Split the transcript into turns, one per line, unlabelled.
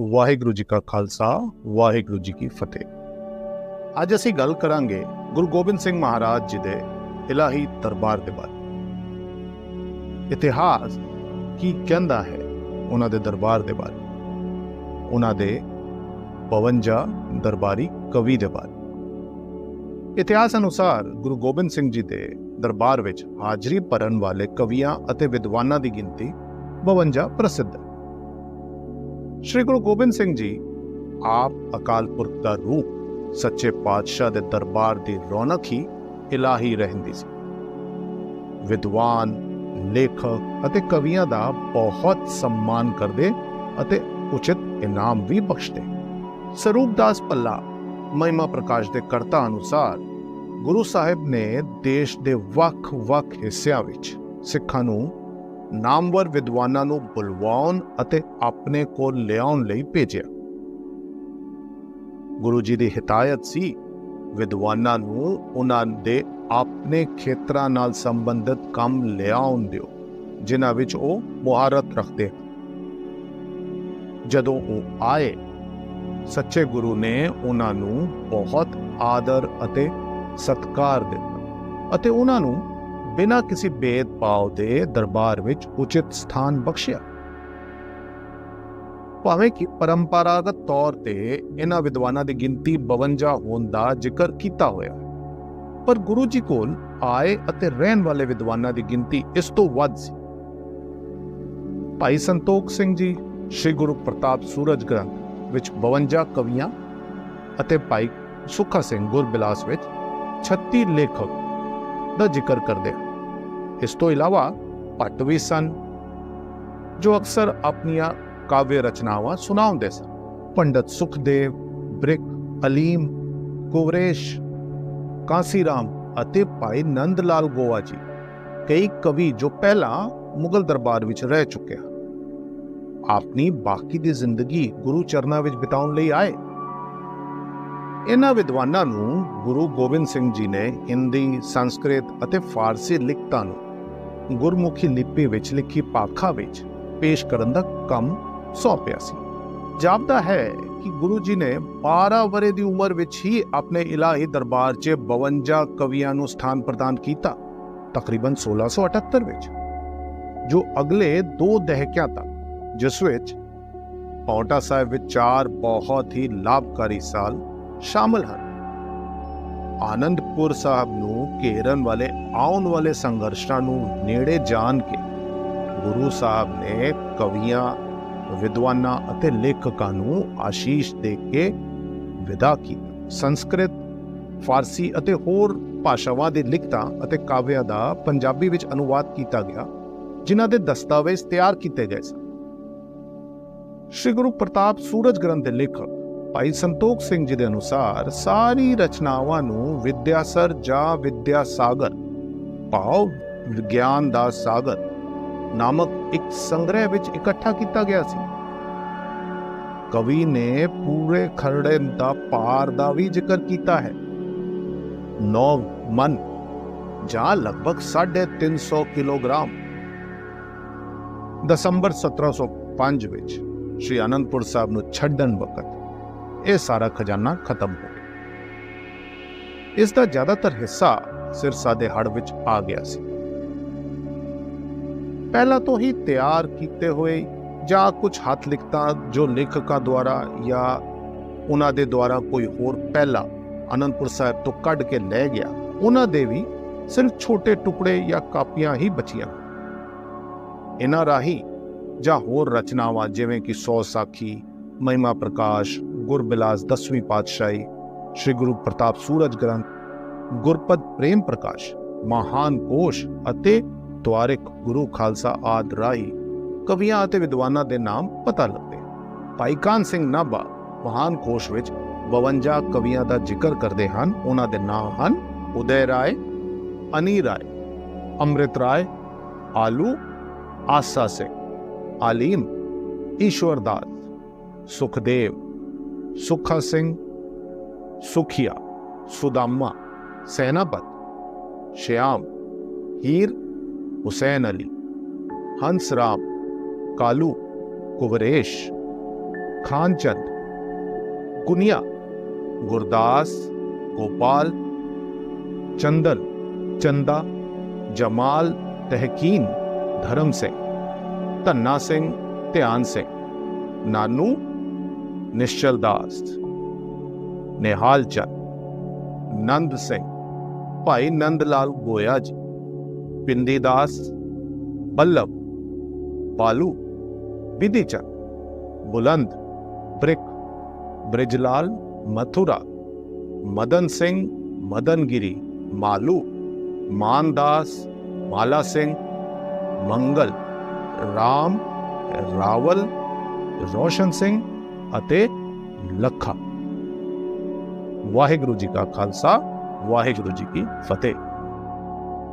ਵਾਹਿਗੁਰੂ ਜੀ ਕਾ ਖਾਲਸਾ, ਵਾਹਿਗੁਰੂ ਜੀ ਕੀ ਫਤਿਹ। ਅੱਜ ਅਸੀਂ ਗੱਲ ਕਰਾਂਗੇ ਗੁਰੂ ਗੋਬਿੰਦ ਸਿੰਘ ਮਹਾਰਾਜ ਜੀ ਦੇ ਇਲਾਹੀ ਦਰਬਾਰ ਦੇ ਬਾਰੇ। ਇਤਿਹਾਸ ਕੀ ਕਹਿੰਦਾ ਹੈ ਉਹਨਾਂ ਦੇ ਦਰਬਾਰ ਦੇ ਬਾਰੇ? ਉਹਨਾਂ ਦੇ 52 ਦਰਬਾਰੀ ਕਵੀ ਦੇ ਬਾਰੇ। ਇਤਿਹਾਸ ਅਨੁਸਾਰ ਗੁਰੂ ਗੋਬਿੰਦ ਸਿੰਘ ਜੀ ਦੇ ਦਰਬਾਰ ਵਿੱਚ ਹਾਜ਼ਰੀ ਭਰਨ ਵਾਲੇ ਕਵੀਆਂ ਅਤੇ ਵਿਦਵਾਨਾਂ ਦੀ ਗਿਣਤੀ 52 ਪ੍ਰਸਿੱਧ ਹੈ। ਸ਼੍ਰੀ ਗੁਰੂ ਗੋਬਿੰਦ ਸਿੰਘ ਜੀ ਆਪ ਅਕਾਲ ਪੁਰਖ ਦਾ ਰੂਪ, ਸੱਚੇ ਪਾਤਸ਼ਾਹ ਦੇ ਦਰਬਾਰ ਦੀ ਰੌਣਕ ਹੀ ਇਲਾਹੀ ਰਹਿੰਦੀ ਸੀ। ਵਿਦਵਾਨ, ਲੇਖਕ ਅਤੇ ਕਵੀਆਂ ਦਾ ਬਹੁਤ ਸਨਮਾਨ ਕਰਦੇ ਅਤੇ ਉਚਿਤ ਇਨਾਮ ਵੀ ਬਖਸ਼ਦੇ। ਸਰੂਪਦਾਸ ਪੱਲਾ ਮਹਿਮਾ ਪ੍ਰਕਾਸ਼ ਦੇ ਕਰਤਾ ਅਨੁਸਾਰ ਗੁਰੂ ਸਾਹਿਬ ਨੇ ਦੇਸ਼ ਦੇ ਵੱਖ-ਵੱਖ ਹਿੱਸਿਆਂ ਵਿੱਚ ਸਿੱਖਾਂ ਨੂੰ ਨਾਮਵਰ ਵਿਦਵਾਨਾਂ ਨੂੰ ਬੁਲਵਾਉਣ ਅਤੇ ਆਪਣੇ ਕੋਲ ਲਿਆਉਣ ਲਈ ਭੇਜਿਆ। ਗੁਰੂ ਜੀ ਦੀ ਹਦਾਇਤ ਸੀ, ਵਿਦਵਾਨਾਂ ਨੂੰ ਉਹਨਾਂ ਦੇ ਆਪਣੇ ਖੇਤਰਾਂ ਨਾਲ ਸੰਬੰਧਿਤ ਕੰਮ ਲਿਆਉਣ ਦਿਓ, ਜਿਨ੍ਹਾਂ ਵਿੱਚ ਉਹ ਮੁਹਾਰਤ ਰੱਖਦੇ ਜਦੋਂ ਉਹ ਆਏ, ਸੱਚੇ ਗੁਰੂ ਨੇ ਉਹਨਾਂ ਨੂੰ ਬਹੁਤ ਆਦਰ ਅਤੇ ਸਤਕਾਰ ਦਿੱਤਾ ਅਤੇ ਉਹਨਾਂ ਨੂੰ ਬਿਨਾਂ ਕਿਸੇ ਭੇਦਭਾਵ ਦੇ ਦਰਬਾਰ ਵਿੱਚ ਉਚਿਤ ਸਥਾਨ ਬਖਸ਼ਿਆ। ਭਾਵੇਂ ਕਿ ਪਰੰਪਰਾਗਤ ਤੌਰ ਤੇ ਇਹਨਾਂ ਵਿਦਵਾਨਾਂ ਦੀ ਗਿਣਤੀ 52 ਹੋਣ ਦਾ ਜ਼ਿਕਰ ਕੀਤਾ ਹੋਇਆ, ਪਰ ਗੁਰੂ ਜੀ ਕੋਲ ਆਏ ਅਤੇ ਰਹਿਣ ਵਾਲੇ ਵਿਦਵਾਨਾਂ ਦੀ ਗਿਣਤੀ ਇਸ ਤੋਂ ਵੱਧ ਸੀ। ਭਾਈ ਸੰਤੋਖ ਸਿੰਘ ਜੀ, ਸ੍ਰੀ ਗੁਰੂ ਪ੍ਰਤਾਪ ਸੂਰਜ ਗ੍ਰੰਥ ਵਿੱਚ 52 ਕਵੀਆਂ ਅਤੇ ਭਾਈ ਸੁਖਾ ਸਿੰਘ ਗੁਰਬਿਲਾਸ ਵਿੱਚ 36 ਲੇਖਕ ਦਾ ਜ਼ਿਕਰ ਕਰਦੇ ਹਨ। ਇਸ ਤੋਂ ਇਲਾਵਾ ਭੱਟ ਵੀ ਸਨ, ਜੋ ਅਕਸਰ ਆਪਣੀਆਂ ਕਾਵਿ ਰਚਨਾਵਾਂ ਸੁਣਾਉਂਦੇ ਸਨ। ਪੰਡਤ ਸੁਖਦੇਵ ਬ੍ਰਿਕ ਅਲੀਮ, ਕੁਵਰੇਸ਼, ਕਾਂਸੀਰਾਮ ਅਤੇ ਭਾਈ ਨੰਦ ਲਾਲ ਗੋਆ ਜੀ, ਕਈ ਕਵੀ ਜੋ ਪਹਿਲਾਂ ਮੁਗਲ ਦਰਬਾਰ ਵਿੱਚ ਰਹਿ ਚੁੱਕੇ ਹਨ। ਆਪਣੀ ਬਾਕੀ ਦੀ ਜ਼ਿੰਦਗੀ ਗੁਰੂ ਚਰਨਾਂ ਵਿੱਚ ਬਿਤਾਉਣ ਲਈ ਆਏ। ਇਹਨਾਂ ਵਿਦਵਾਨਾਂ ਨੂੰ ਗੁਰੂ ਗੋਬਿੰਦ ਸਿੰਘ ਜੀ ਨੇ ਹਿੰਦੀ, ਸੰਸਕ੍ਰਿਤ ਅਤੇ ਫਾਰਸੀ ਲਿਖਤਾਂ ਨੂੰ ਗੁਰਮੁਖੀ ਲਿਪੀ ਵਿੱਚ ਲਿਖੀ ਪਾਖਾ ਵਿੱਚ ਪੇਸ਼ ਕਰਨ ਦਾ ਕੰਮ ਸੌਂਪਿਆ ਸੀ। ਜਾਪਦਾ ਹੈ ਕਿ ਗੁਰੂ ਜੀ ਨੇ 12 ਵਰੇ ਦੀ ਉਮਰ ਵਿੱਚ ਹੀ ਆਪਣੇ ਇਲਾਹੀ ਦਰਬਾਰ 'ਚ 52 ਕਵੀਆਂ ਨੂੰ ਸਥਾਨ ਪ੍ਰਦਾਨ ਕੀਤਾ, ਤਕਰੀਬਨ 1678 ਵਿੱਚ, ਜੋ ਅਗਲੇ ਦੋ ਦਹਾਕਿਆਂ ਤੱਕ, ਜਿਸ ਵਿੱਚ ਪੌਂਟਾ ਸਾਹਿਬ ਵਿੱਚ ਚਾਰ ਬਹੁਤ ਹੀ ਲਾਭਕਾਰੀ ਸਾਲ ਸ਼ਾਮਲ ਹਨ। ਆਨੰਦਪੁਰ ਸਾਹਿਬ ਨੂੰ ਘੇਰਨ ਵਾਲੇ, ਆਉਣ ਵਾਲੇ ਸੰਘਰਸ਼ਾਂ ਨੂੰ ਨੇੜੇ ਜਾਣ ਕੇ ਗੁਰੂ ਸਾਹਿਬ ਨੇ ਕਵੀਆਂ, ਵਿਦਵਾਨਾਂ ਅਤੇ ਲੇਖਕਾਂ ਨੂੰ ਆਸ਼ੀਸ਼ ਦੇ ਕੇ ਵਿਦਾ ਕੀਤੀ। ਸੰਸਕ੍ਰਿਤ, ਫਾਰਸੀ ਅਤੇ ਹੋਰ ਭਾਸ਼ਾਵਾਂ ਦੇ ਲਿਖਤਾਂ ਅਤੇ ਕਾਵਿਆਂ ਦਾ ਪੰਜਾਬੀ ਵਿੱਚ ਅਨੁਵਾਦ ਕੀਤਾ ਗਿਆ, ਜਿਨ੍ਹਾਂ ਦੇ ਦਸਤਾਵੇਜ਼ ਤਿਆਰ ਕੀਤੇ ਗਏ ਸਨ। ਸ਼੍ਰੀ ਗੁਰੂ ਪ੍ਰਤਾਪ ਸੂਰਜ ਗ੍ਰੰਥ ਦੇ ਲੇਖਕ ਭਾਈ ਸੰਤੋਖ ਸਿੰਘ ਜੀ ਦੇ ਅਨੁਸਾਰ ਸਾਰੀ ਰਚਨਾਵਾਂ ਨੂੰ ਵਿਦਿਆਸਰ ਜਾਂ ਵਿਦਿਆ ਸਾਗਰ, ਭਾਵ ਵਿਗਿਆਨ ਦਾ ਸਾਗਰ ਨਾਮਕ ਇੱਕ ਸੰਗ੍ਰਹਿ ਵਿੱਚ ਇਕੱਠਾ ਕੀਤਾ ਗਿਆ ਸੀ। ਕਵੀ ਨੇ ਪੂਰੇ ਖਰੜੇ ਦਾ ਪਾਰ ਦਾ ਵੀ ਜ਼ਿਕਰ ਕੀਤਾ ਹੈ। ਨੌ ਮਨ ਜਾਂ ਲਗਭਗ 350 ਕਿਲੋਗ੍ਰਾਮ। ਦਸੰਬਰ 1705 ਵਿੱਚ ਸ਼੍ਰੀ ਅਨੰਦਪੁਰ ਸਾਹਿਬ ਨੂੰ ਛੱਡਣ ਵਕਤ ਇਹ ਸਾਰਾ ਖਜ਼ਾਨਾ ਖਤਮ ਹੋ ਗਿਆ। ਇਸ ਦਾ ਜ਼ਿਆਦਾਤਰ ਹਿੱਸਾ ਸਿਰਸਾ ਦੇ ਹੜ ਵਿੱਚ ਆ ਗਿਆ ਸੀ। ਪਹਿਲਾਂ ਤੋਂ ਹੀ ਤਿਆਰ ਕੀਤੇ ਹੋਏ ਜਾਂ ਕੁਝ ਹੱਥ ਲਿਖਤਾਂ ਜੋ ਲੇਖਕਾਂ ਦੁਆਰਾ ਜਾਂ ਉਹਨਾਂ ਦੇ ਦੁਆਰਾ ਕੋਈ ਹੋਰ ਪਹਿਲਾ ਅਨੰਦਪੁਰ ਸਾਹਿਬ ਤੋਂ ਕੱਢ ਕੇ ਲੈ ਗਿਆ, ਉਹਨਾਂ ਦੇ ਵੀ ਸਿਰਫ ਛੋਟੇ ਟੁਕੜੇ ਜਾਂ ਕਾਪੀਆਂ ਹੀ ਬਚੀਆਂ। ਇਹਨਾਂ ਰਾਹੀਂ ਜਾਂ ਹੋਰ ਰਚਨਾਵਾਂ ਜਿਵੇਂ ਕਿ ਸੌ ਸਾਖੀ, ਮਹਿਮਾ ਪ੍ਰਕਾਸ਼ ਗੁਰਬਿਲਾਸ 10ਵੀਂ ਪਾਤਸ਼ਾਹੀ, ਸ੍ਰੀ ਗੁਰੂ ਪ੍ਰਤਾਪ ਸੂਰਜ ਗ੍ਰੰਥ, ਗੁਰਪਦ ਪ੍ਰੇਮ ਪ੍ਰਕਾਸ਼, ਮਹਾਨ ਕੋਸ਼ ਅਤੇ ਦਵਾਰਿਕ ਗੁਰੂ ਖਾਲਸਾ ਆਦ ਰਾਹੀ ਕਵੀਆਂ ਅਤੇ ਵਿਦਵਾਨਾਂ ਦੇ ਨਾਮ ਪਤਾ ਲੱਗਦੇ ਭਾਈ ਕਾਨ ਸਿੰਘ ਨਾਭਾ ਮਹਾਨ ਕੋਸ਼ ਵਿੱਚ 52 ਕਵੀਆਂ ਦਾ ਜ਼ਿਕਰ ਕਰਦੇ ਹਨ। ਉਹਨਾਂ ਦੇ ਨਾਮ ਹਨ ਉਦੈ ਰਾਏ, ਅਨੀ ਰਾਏ, ਅੰਮ੍ਰਿਤ ਰਾਏ, ਆਲੂ, ਆਸਾ ਸਿੰਘ, ਆਲੀਮ, ਈਸ਼ਵਰਦਾਸ, ਸੁਖਦੇਵ सुखा सिंह, सुखिया सुदामा सेनापत, श्याम, हीर, हुसैन अली हंस राम कालू, कुवरेश, खानचंद, कुनिया, गुरदास, गोपाल, चंदन, चंदा, जमाल, तहकीन, धर्म सिंह धन्ना सिंह ध्यान सिंह, नानू ਸਿੰਘ ਨਾਨੂ ਨਿਸ਼ਚਲ ਦਾਸ ਨਿਹਾਲ ਚੰਦ ਨੰਦ ਸਿੰਘ ਭਾਈ ਨੰਦ ਲਾਲ ਗੋਇਆ ਜੀ ਪਿੰਦੀ ਦਾਸ ਬੱਲਭ ਬਾਲੂ ਵਿਧੀ ਚੰਦ ਬੁਲੰਦ ਬ੍ਰਿਕ ਬ੍ਰਿਜਲਾਲ ਮਥੁਰਾ ਮਦਨ ਸਿੰਘ ਮਦਨਗਿਰੀ ਮਾਲੂ ਮਾਨਦਾਸ ਮਾਲਾ ਸਿੰਘ ਮੰਗਲ ਰਾਮ ਰਾਵਲ ਰੋਸ਼ਨ ਸਿੰਘ ਅਤੇ ਲੱਖਾ। ਵਾਹਿਗੁਰੂ ਜੀ ਕਾ ਖਾਲਸਾ ਵਾਹਿਗੁਰੂ ਜੀ ਕੀ ਫਤਿਹ।